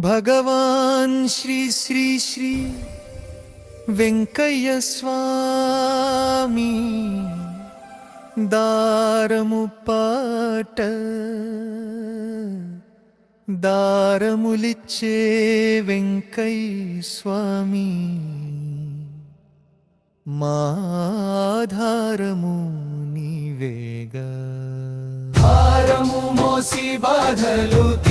భగవాన్ శ్రీ శ్రీ శ్రీ వెంకయ్య స్వామి దారము పాట దారములిచ్చే వెంకయ్య స్వామి మాధారము నీవేగా భారము మోసి బాధలు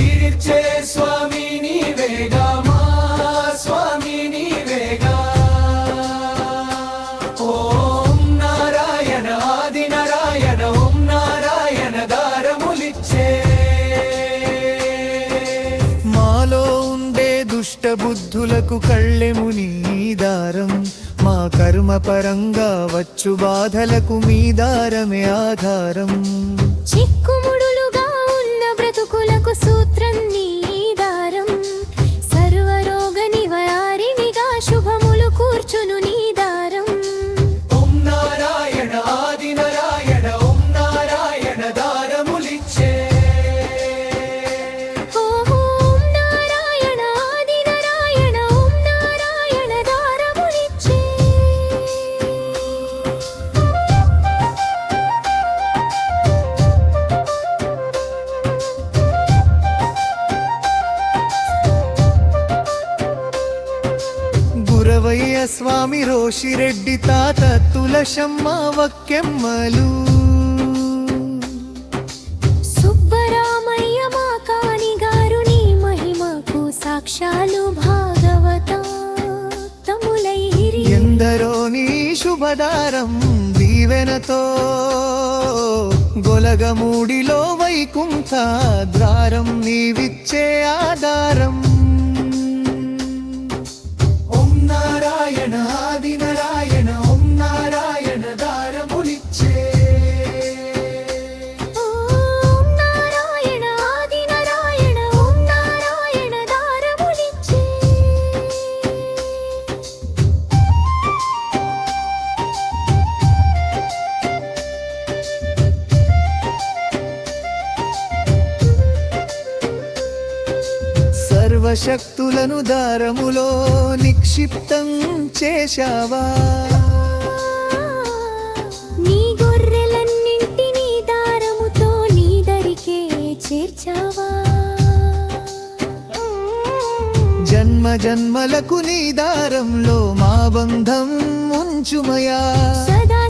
దుష్ట బుద్ధులకు కళ్ళెము నీ దారం. మా కర్మ పరంగా వచ్చు బాధలకు మీ దారమే ఆధారం. గురవయ్య స్వామి రోషిరెడ్డి తాత తులశమ్మ వక్కెమ్మలు. సుబ్బరామయ్య మా కాని గారు నీ మహిమకు సాక్షాలు భాగవత తములైరి ఎందరో నీ శుభదారం దీవెనతో గొలగమూడిలో వైకుంఠ ద్వారం నీవిచ్చే ఆధారం. సర్వశక్తులను దారములో నిక్షిప్తం చేశావా? నీ గొర్రెలన్నింటినీ దారముతో నీ దరికే చేర్చావా? జన్మ జన్మలకు నీ దారంలో మా బంధం ఉంచుమయా? సదా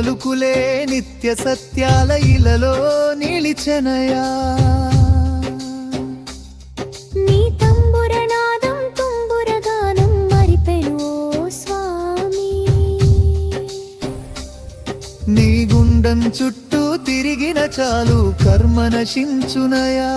పలుకులే నిత్య సత్యాల ఇలలో నిలిచెనయా. నీ గుండం చుట్టూ తిరిగిన చాలు కర్మ నశించునయా.